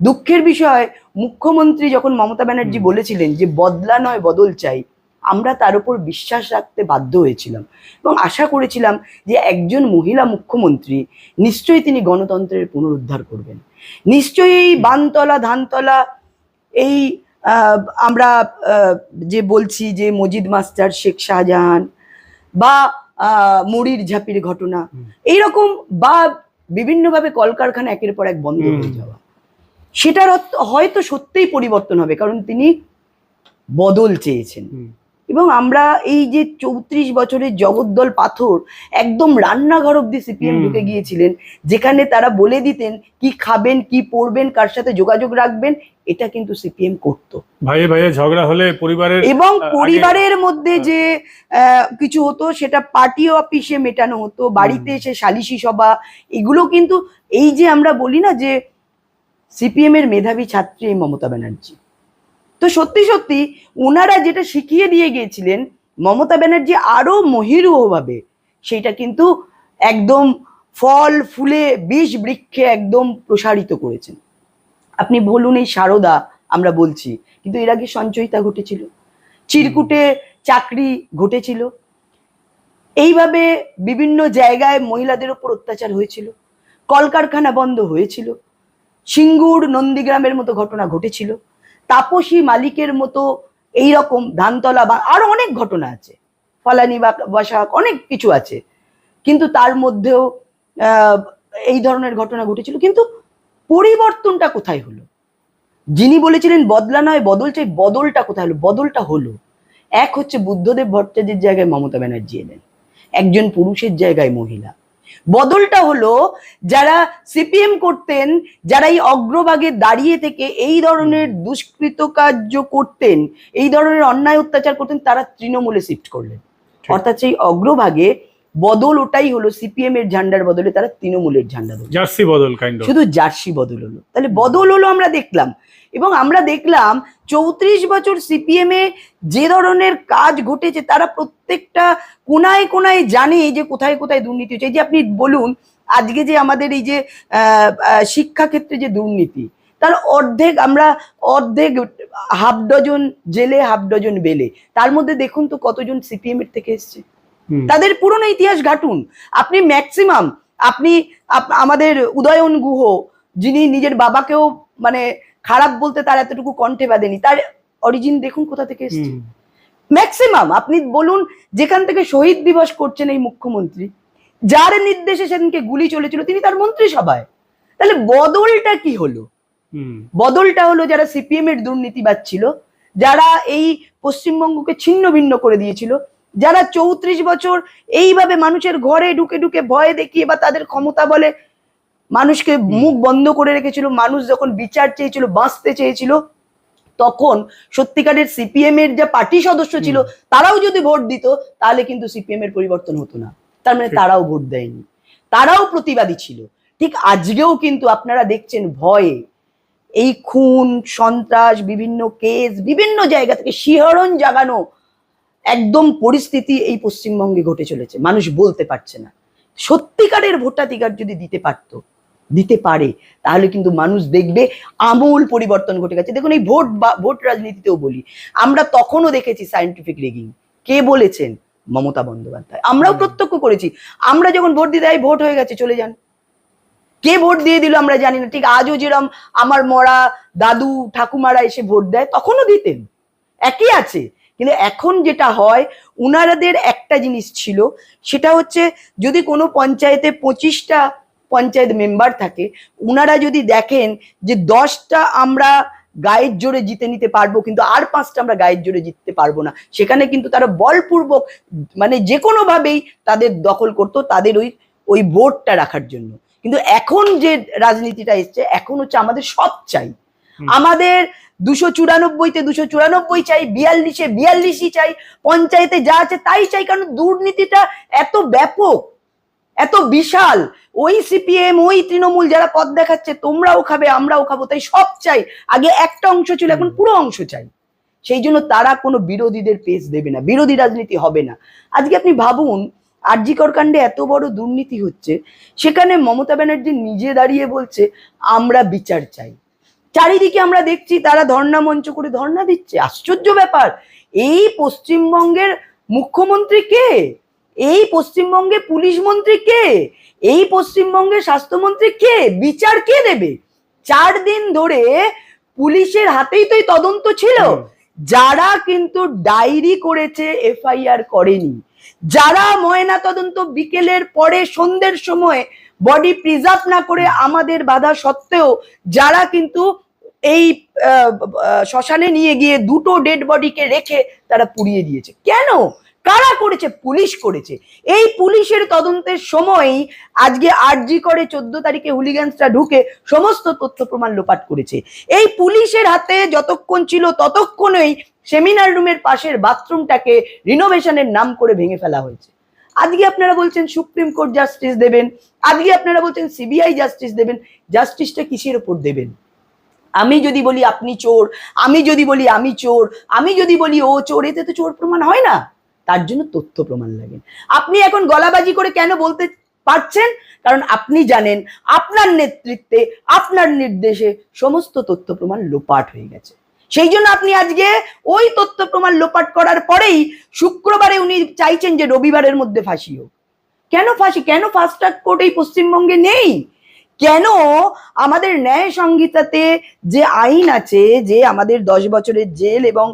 দুঃখের বিষয় মুখ্যমন্ত্রী যখন মমতা ব্যানার্জি বলেছিলেন যে বদলা নয় বদল চাই আমরা তার উপর বিশ্বাস রাখতে বাধ্য হয়েছিলাম। এবং আশা করেছিলাম যে একজন মহিলা মুখ্যমন্ত্রী নিশ্চয়ই তিনি গণতন্ত্রের পুনরুদ্ধার করবেন। নিশ্চয়ই এই বানতলা ধানতলা এই আমরা যে বলছি যে মজিদ মাস্টার শেখ শাহজাহান বা মুড়ির ঝাঁপির ঘটনা এইরকম বা বিভিন্নভাবে কলকারখানা একের পর এক বন্ধ হয়ে যাওয়া। সেটার হয়তো সত্যিই পরিবর্তন হবে কারণ তিনি বদল চেয়েছেন। এবং আমরা এই যে চৌত্রিশ বছরের জগদ্দল পাথর একদম রান্নাঘর অব্দি সিপিএম ঢুকে গিয়েছিলেন যেখানে তারা বলে দিতেন কি খাবেন কি পড়বেন কার সাথে যোগাযোগ রাখবেন এটা কিন্তু সিপিএম করতো। ভাইয়ে ভাইয়ে ঝগড়া হলে পরিবারের এবং পরিবারের মধ্যে। যে আহ, কিছু হতো সেটা পার্টি অফিসে মেটানো হতো বাড়িতে এসে সালিশি সভা এগুলো কিন্তু এই যে আমরা বলি না যে সিপিএম এর মেধাবী ছাত্রী এই মমতা ব্যানার্জি। তো সত্যি সত্যি ওনারা যেটা শিখিয়ে দিয়ে গিয়েছিলেন, মমতা ব্যানার্জি আরও মহিরুহভাবে, সেটা কিন্তু একদম ফল ফুলে বিষ বৃক্ষে একদম প্রসারিত করেছেন। আপনি বলুন এই সারদা, আমরা বলছি, কিন্তু এর আগে সঞ্চয়িতা ঘটেছিল, চিরকুটে চাকরি ঘটেছিল। এইভাবে বিভিন্ন জায়গায় মহিলাদের উপর অত্যাচার হয়েছিল, কলকারখানা বন্ধ হয়েছিল সিঙ্গুর নন্দীগ্রামের মতো ঘটনা ঘটেছিল। তাপসী মালিকের মতো এই রকম ধানতলা বা আরও অনেক ঘটনা আছে। ফলানি বা বাসাক অনেক কিছু আছে। কিন্তু তার মধ্যেও এই ধরনের ঘটনা ঘটেছিল। কিন্তু পরিবর্তনটা কোথায় হলো? যিনি বলেছিলেন, বদলা নয়, বদল চাই, বদলটা কোথায় হলো? বদলটা হলো, এক হচ্ছে বুদ্ধদেব ভট্টাচার্যের জায়গায় মমতা ব্যানার্জি এলেন। একজন পুরুষের জায়গায় মহিলা। বদলটা হলো যারা সিপিএম করতেন যারা এই অগ্রভাগে দাঁড়িয়ে থেকে এই ধরনের দুষ্কৃত কার্য করতেন এই ধরনের অন্যায় অত্যাচার করতেন তারা তৃণমূলে শিফট করলেন। অর্থাৎ সেই অগ্রভাগে বদল ওটাই হলো সিপিএম এর ঝান্ডার বদলে তারা তৃণমূলের ঝান্ডা জার্সি বদল শুধু জার্সি বদল হলো। তাহলে বদল হলো আমরা দেখলাম। এবং আমরা দেখলাম চৌত্রিশ বছর সিপিএম এ যে ধরনের কাজ ঘটেছে তারা প্রত্যেকটা কোনায় কোনায় জানে যে কোথায় কোথায় দুর্নীতি হচ্ছে। এই যে আপনি বলুন আজকে যে আমাদের এই যে শিক্ষাক্ষেত্রে যে দুর্নীতি তার অর্ধেক আমরা অর্ধেক হাফ ডজন জেলে হাফ ডজন বেলে। তার মধ্যে দেখুন তো কতজন সিপিএম এর থেকে এসছে। তাদের পুরনো ইতিহাস ঘাটুন। আপনি ম্যাক্সিমাম আপনি আমাদের উদয়ন গুহ যিনি নিজের বাবাকেও মানে খারাপ বলতে তার এতটুকু কণ্ঠে বাঁধেনি। তার অরিজিন দেখুন কোথা থেকে এসছে। ম্যাক্সিমাম আপনি বলুন যেখান থেকে শহীদ দিবস করছেন এই মুখ্যমন্ত্রী যার নির্দেশে সেদিনকে গুলি চলেছিল তিনি তার মন্ত্রিসভায়। তাহলে বদলটা কি হলো? বদলটা হলো যারা সিপিএম এর দুর্নীতিবাদ ছিল যারা এই পশ্চিমবঙ্গকে ছিন্ন ভিন্ন করে দিয়েছিল যারা চৌত্রিশ বছর এইভাবে মানুষের ঘরে ঢুকে ঢুকে ভয় দেখিয়ে বা তাদের ক্ষমতা বলে মানুষকে মুখ বন্ধ করে রেখেছিল মানুষ যখন বিচার চেয়েছিল বাঁচতে চেয়েছিল তখন সত্যিকারের সিপিএম এর যা পার্টি সদস্য ছিল তারাও যদি ভোট দিত তাহলে কিন্তু সিপিএম এর পরিবর্তন হতো না। তার মানে তারাও ভোট দেয়নি। তারাও প্রতিবাদী ছিল। ঠিক আজকেও কিন্তু আপনারা দেখছেন ভয়ে এই খুন সন্ত্রাস বিভিন্ন কেস বিভিন্ন জায়গা থেকে শিহরণ জাগানো একদম পরিস্থিতি এই পশ্চিমবঙ্গে ঘটে চলেছে। মানুষ বলতে পারছে না। সত্যিকারের ভোটাধিকার যদি দিতে পারতো দিতে পারে তাহলে কিন্তু মানুষ দেখবে আমূল পরিবর্তন ঘটে গেছে। দেখুন এই ভোট বা ভোট রাজনীতিতেও বলি আমরা তখনও দেখেছি সায়েন্টিফিক রেগিং কে বলেছেন? মমতা বন্দ্যোপাধ্যায়। আমরাও প্রত্যক্ষ করেছি। আমরা যখন ভোট দিতে যাই ভোট হয়ে গেছে চলে যান। কে ভোট দিয়ে দিল আমরা জানি না। ঠিক আজও যেরম আমার মরা দাদু ঠাকুমারা এসে ভোট দেয় তখনও দিতেন। একই আছে। কিন্তু এখন যেটা হয় উনারাদের একটা জিনিস ছিল সেটা হচ্ছে যদি কোনো পঞ্চায়েতে পঁচিশটা পঞ্চায়েত মেম্বার থাকে উনারা যদি দেখেন যে দশটা আমরা গায়ের জোরে জিতে নিতে পারব কিন্তু আর পাঁচটা আমরা গায়ের জোরে জিততে পারব না সেখানে কিন্তু তারা বলপূর্বক মানে যে কোনোভাবেই তাদের দখল করতো তাদের ওই ওই ভোটটা রাখার জন্য। কিন্তু এখন যে রাজনীতিটা এসছে এখন হচ্ছে আমাদের সব চাই। আমাদের দুশো চুরানব্বইতে দুশো চুরানব্বই চাই বিয়াল্লিশে বিয়াল্লিশই চাই পঞ্চায়েতে যা আছে তাই চাই কারণ দুর্নীতিটা এত ব্যাপক। এত বিশাল। ওই সিপিএম ওই তৃণমূল যারা পথ দেখাচ্ছে, তোমরাও খাবে, আমরাও খাব, তাই সব চাই। আগে একটা অংশ ছিল, এখন পুরো অংশ চাই। সেই জন্য তারা কোনো বিরোধীদের পেস দেবে না, বিরোধী রাজনীতি হবে না। আজকে আপনি ভাবুন আরজিকর কাণ্ডে এত বড় দুর্নীতি হচ্ছে, সেখানে মমতা ব্যানার্জি নিজে দাঁড়িয়ে বলছে, আমরা বিচার চাই। চারিদিকে আমরা দেখছি তারা ধর্ণা মঞ্চ করে ধর্ণা দিচ্ছে। আশ্চর্য ব্যাপার। এই পশ্চিমবঙ্গের মুখ্যমন্ত্রী কে? এই পশ্চিমবঙ্গে পুলিশ মন্ত্রী কে? এই পশ্চিমবঙ্গে স্বাস্থ্যমন্ত্রী কে? বিচার কে দেবে? চার দিন ধরে পুলিশের হাতেই তো এই তদন্ত ছিল। যারা কিন্তু ডায়েরি করেছে এফআইআর করেনি। যারা ময়না তদন্ত বিকেলের পরে সন্ধ্যের সময় বডি প্রিজার্ভ না করে আমাদের বাধা সত্ত্বেও যারা কিন্তু এই শ্মশানে নিয়ে গিয়ে দুটো ডেড বডিকে রেখে তারা পুড়িয়ে দিয়েছে। কেন? কারা করেছে? পুলিশ করেছে। এই পুলিশের তদন্তের সময়ই আজকে আরজি করে চোদ্দ তারিখে হুলিগান্সরা ঢুকে সমস্ত তথ্য প্রমাণ লোপাট করেছে। এই পুলিশের হাতে যতক্ষণ ছিল ততক্ষণই সেমিনার রুমের পাশের বাথরুমটাকে রিনোভেশনের নাম করে ভেঙে ফেলা হয়েছে। আজকে আপনারা বলছেন সুপ্রিম কোর্ট জাস্টিস দেবেন। আজকে আপনারা বলছেন সিবিআই জাস্টিস দেবেন। জাস্টিসটা কিসের ওপর দেবেন? আমি যদি বলি আপনি চোর, আমি যদি বলি আমি চোর, আমি যদি বলি ও চোর, এতে তো চোর প্রমাণ হয় না। তার জন্য তথ্য প্রমাণ লাগে। আপনি এখন গলাবাজি করে কেন বলতে পারছেন? কারণ আপনি জানেন আপনার নেতৃত্বে, আপনার নির্দেশে সমস্ত তথ্য প্রমাণ লোপাট হয়ে গেছে। সেই জন্য আপনি আজকে ওই তথ্য প্রমাণ লোপাট করার পরেই শুক্রবারে উনি চাইছেন যে রবিবারের মধ্যে ফাঁসি হোক। কেন ফাঁসি? কেন ফাস্ট ট্র্যাক কোর্ট এই পশ্চিমবঙ্গে নেই? কেন আমাদের ন্যায় সংহিতাতে যে আইন আছে, যে আমাদের দশ বছরের জেল এবং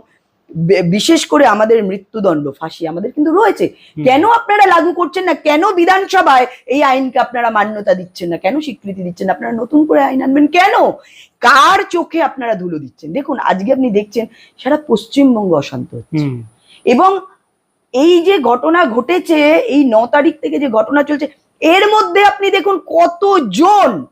বিশেষ করে আমাদের মৃত্যুদণ্ড ফাঁসি আমাদের কিন্তু রয়েছে। কেন আপনারা লাগু করছেন না? কেন বিধানসভায় এই আইনকে আপনারা মান্যতা দিচ্ছেন না? কেন স্বীকৃতি দিচ্ছেন? আপনারা নতুন করে আইন আনবেন কেন? কার চোখে আপনারা ধুলো দিচ্ছেন? দেখুন আজকে আপনি দেখছেন সারা পশ্চিমবঙ্গ অশান্ত হচ্ছে। এবং এই যে ঘটনা ঘটেছে এই ন তারিখ থেকে যে ঘটনা চলছে এর মধ্যে আপনি দেখুন কতজন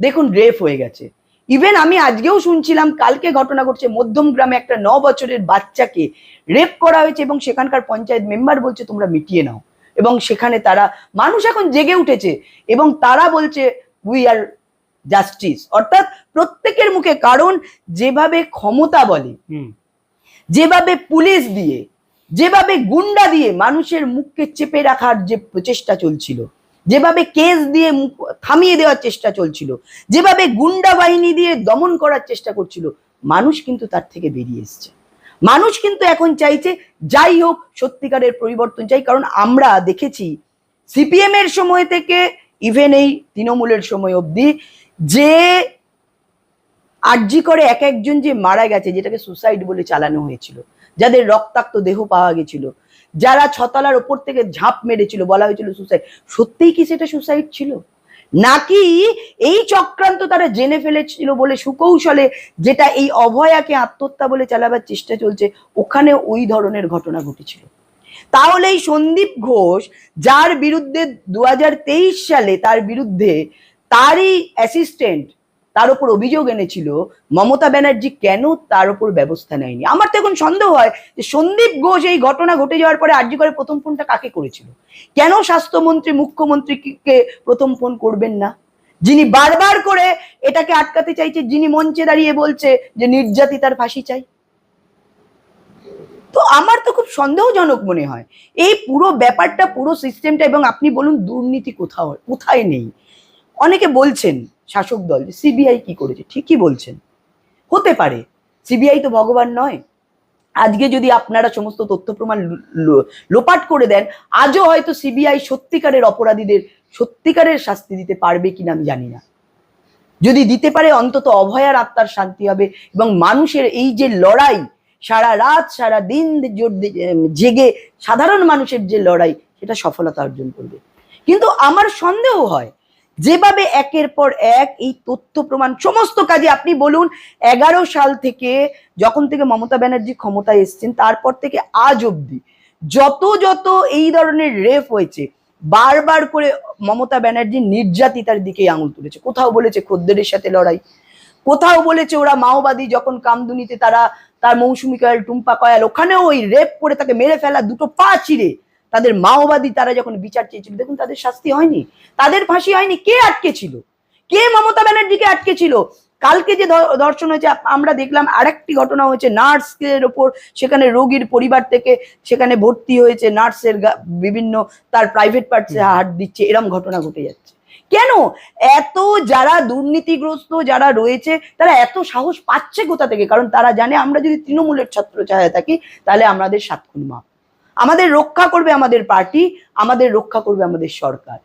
দেখুন রেপ হয়ে গেছে। ইভেন আমি আজকেও শুনছিলাম কালকে ঘটনা ঘটছে মধ্যম গ্রামে একটা ন বছরের বাচ্চাকে রেপ করা হয়েছে এবং সেখানকার পঞ্চায়েত মেম্বার বলছে তোমরা মিটিয়ে নাও। এবং সেখানে তারা মানুষ এখন জেগে উঠেছে এবং তারা বলছে উই আর জাস্টিস অর্থাৎ প্রত্যেকের মুখে কারণ যেভাবে ক্ষমতা বলে হুম। যেভাবে পুলিশ দিয়ে যেভাবে গুন্ডা দিয়ে মানুষের মুখকে চেপে রাখার যে প্রচেষ্টা চলছিল যেভাবে কেস দিয়ে থামিয়ে দেওয়ার চেষ্টা চলছিল, যেভাবে গুন্ডা বাহিনী দিয়ে দমন করার চেষ্টা করছিল, মানুষ কিন্তু তার থেকে বেরিয়ে এসছে। মানুষ কিন্তু এখন চাইছে, যাই হোক, সত্যিকারের পরিবর্তন চাই, কারণ আমরা দেখেছি সিপিএম এর সময় থেকে ইভেন এই তৃণমূলের সময় অবধি, যে আর্জি করে এক একজন যে মারা গেছে, যেটাকে সুসাইড বলে চালানো হয়েছিল, যাদের রক্তাক্ত দেহ পাওয়া গেছিল যারা ছতলার ওপর থেকে ঝাঁপ মেরেছিল, বলা হয়েছিল সুসাইড সত্যিই কি সেটা সুসাইড ছিল? নাকি এই চক্রান্ত তারা জেনে ফেলেছিল বলে সুকৌশলে যেটা এই অভয়াকে আত্মহত্যা বলে চালাবার চেষ্টা চলছে, ওখানে ওই ধরনের ঘটনা ঘটেছিল। তাহলে এই সন্দীপ ঘোষ, যার বিরুদ্ধে দু হাজার তেইশ সালে তার বিরুদ্ধে তারই অ্যাসিস্ট্যান্ট তার উপর অভিযোগ এনেছিল, মমতা ব্যানার্জি কেন তার উপর ব্যবস্থা নেয়নি? আমার তো এখন সন্দেহ হয় যে সন্দীপ ঘোষ এই ঘটনা ঘটে যাওয়ার পরে আর্জি করে প্রথম ফোনটা কাকে করেছিল? কেন স্বাস্থ্যমন্ত্রী, মুখ্যমন্ত্রীকে প্রথম ফোন করবেন না? যিনি বারবার করে এটাকে আটকাতে চাইছে, যিনি মঞ্চে দাঁড়িয়ে বলছে যে নির্যাতিতার ফাঁসি চাই। তো আমার তো খুব সন্দেহজনক মনে হয়, এই পুরো ব্যাপারটা, পুরো সিস্টেমটা এবং আপনি বলুন দুর্নীতি কোথাও, কোথায় নেই? অনেকে বলছেন শাসক দল সিবিআই কি করেছে? ঠিকই বলছেন। হতে পারে। সিবিআই তো ভগবান নয়। আজকে যদি আপনারা সমস্ত তথ্য প্রমাণ লোপাট করে দেন, আজও হয়তো সিবিআই সত্যিকারের অপরাধীদের সত্যিকারের শাস্তি দিতে পারবে কিনা আমি জানি না। যদি দিতে পারে, অন্তত অভয়ার আত্মার শান্তি হবে এবং মানুষের এই যে লড়াই, সারা রাত, সারা দিন জেগে সাধারণ মানুষের যে লড়াই, সেটা সফলতা অর্জন করবে। কিন্তু আমার সন্দেহ হয় যেভাবে একের পর এক এই তথ্য প্রমাণ সমস্ত কাজে আপনি বলুন, এগারো সাল থেকে যখন থেকে মমতা ব্যানার্জি ক্ষমতায় এসছেন, তারপর থেকে আজ অবধি যত যত এই ধরনের রেপ হয়েছে, বারবার করে মমতা ব্যানার্জি নির্যাতিতার দিকে আঙুল তুলেছে। কোথাও বলেছে খদ্দেরের সাথে লড়াই, কোথাও বলেছে ওরা মাওবাদী যখন কামদুনিতে তারা তার মৌসুমী কয়াল টুম্পা কয়াল ওখানেও ওই রেপ করে তাকে মেরে ফেলা, দুটো পা চিরে তাদের মাওবাদী তারা যখন বিচার চেয়েছিল, দেখুন তাদের শাস্তি হয়নি। তাদের ফাঁসি হয়নি, কে আটকে ছিল? কে মমতা ব্যানার্জিকে আটকে ছিল? কালকে যে দর্শন হয়েছে আমরা দেখলাম আরেকটি ঘটনা হয়েছে নার্সের ওপর, সেখানে রোগীর পরিবার থেকে সেখানে ভর্তি হয়েছে, নার্সের বিভিন্ন তার প্রাইভেট পার্টসে হাত দিচ্ছে, এরম ঘটনা ঘটে যাচ্ছে। কেন? এত যারা দুর্নীতিগ্রস্ত যারা রয়েছে, তারা এত সাহস পাচ্ছে কোথা থেকে? কারণ তারা জানে আমরা যদি তৃণমূলের ছত্র ছায়া থাকি, তাহলে আমাদের সাতক্ষণ মা আমাদের রক্ষা করবে আমাদের পার্টি, আমাদের রক্ষা করবে আমাদের সরকার।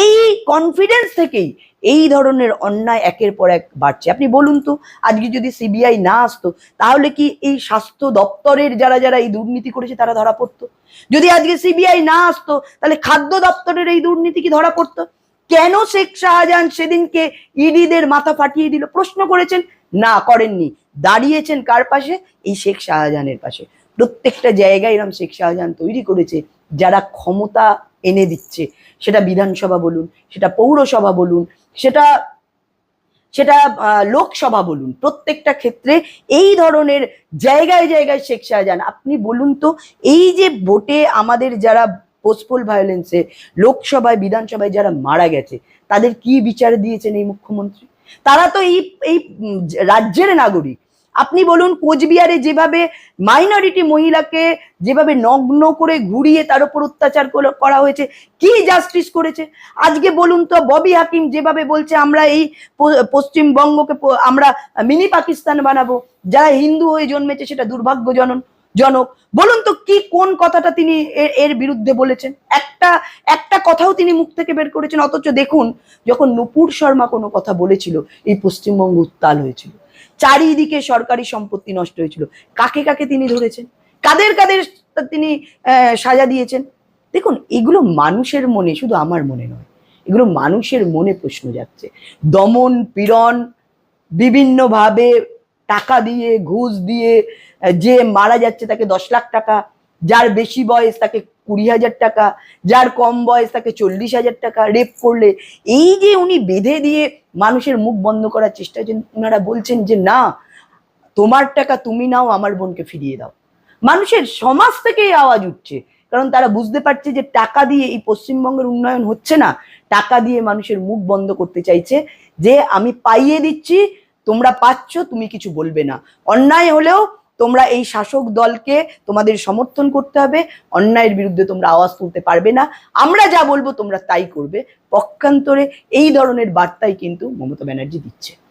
এই কনফিডেন্স থেকেই এই ধরনের অন্যায় একের পর এক বাড়ছে। আপনি বলুন তো, আজকে যদি সিবিআই না আসতো, তাহলে কি এই স্বাস্থ্য দপ্তরের যারা যারা এই দুর্নীতি করেছে তারা ধরা পড়তো? যদি আজকে সিবিআই না আসতো, তাহলে খাদ্য দপ্তরের এই দুর্নীতি কি ধরা পড়তো? কেন শেখ শাহজাহান সেদিনকে ইডিদের মাথা ফাটিয়ে দিল? প্রশ্ন করেছেন, না করেননি। দাঁড়িয়েছেন কার পাশে? এই শেখ শাহজাহানের পাশে। প্রত্যেকটা জায়গায় এরকম শেখ শাহজাহান তৈরি করেছে, যারা ক্ষমতা এনে দিচ্ছে। সেটা বিধানসভা বলুন, সেটা পৌরসভা বলুন, সেটা সেটা লোকসভা বলুন, প্রত্যেকটা ক্ষেত্রে এই ধরনের জায়গায় জায়গায় শেখ শাহজাহান। আপনি বলুন তো, এই যে ভোটে আমাদের যারা পোস্টপোল ভায়োলেন্সে লোকসভায়, বিধানসভায় যারা মারা গেছে, তাদের কি বিচার দিয়েছেন এই মুখ্যমন্ত্রী? তারা তো এই এই রাজ্যের নাগরিক। আপনি বলুন, কোচবিহারে যেভাবে মাইনরিটি মহিলাকে যেভাবে নগ্ন করে ঘুরিয়ে তার উপর অত্যাচার করা- হয়েছে, কি জাস্টিস করেছে? আজকে বলুন তো, ববি হাকিম যেভাবে বলছে, আমরা এই পশ্চিমবঙ্গকে আমরা মিনি পাকিস্তান বানাবো, যারা হিন্দু হয়ে জন্মেছে সেটা দুর্ভাগ্যজনক জনক। বলুন তো, কি, কোন কথাটা তিনি এর বিরুদ্ধে বলেছেন? একটা একটা কথাও তিনি মুখ থেকে বের করেছেন, অথচ দেখুন, যখন নুপুর শর্মা কোনো কথা বলেছিল, এই পশ্চিমবঙ্গ উত্তাল হয়েছিল। চারিদিকে সরকারি সম্পত্তি নষ্ট হয়েছিল। কাকে কাকে তিনি ধরেছেন? কাদের কাদের তিনি সাজা দিয়েছেন? দেখুন, এগুলো মানুষের মনে, শুধু আমার মনে নয়, এগুলো মানুষের মনে প্রশ্ন যাচ্ছে। দমন, পীড়ন, বিভিন্নভাবে টাকা দিয়ে, ঘুষ দিয়ে যে মারা যাচ্ছে তাকে দশ লাখ টাকা যার বেশি বয়স তাকে কুড়ি হাজার টাকা, যার কম বয়স তাকে চল্লিশ হাজার টাকা রেপ করলে, এই যে উনি বেঁধে দিয়ে মানুষের মুখ বন্ধ করার চেষ্টা ওনারা বলছেন যে, না, তোমার টাকা তুমি নাও, আমার বোনকে ফিরিয়ে দাও। মানুষের সমাজ থেকেই আওয়াজ উঠছে, কারণ তারা বুঝতে পারছে যে টাকা দিয়ে এই পশ্চিমবঙ্গের উন্নয়ন হচ্ছে না, টাকা দিয়ে মানুষের মুখ বন্ধ করতে চাইছে যে, আমি পাইয়ে দিচ্ছি, তোমরা পাচ্ছ, তুমি কিছু বলবে না। অন্যায় হলেও তোমরা এই শাসক দলকে তোমাদের সমর্থন করতে হবে, অন্যায়ের বিরুদ্ধে তোমরা আওয়াজ তুলতে পারবে না। আমরা যা বলব তোমরা তাই করবে। পক্ষান্তরে এই ধরনের বার্তাই কিন্তু মমতা ব্যানার্জি দিচ্ছে।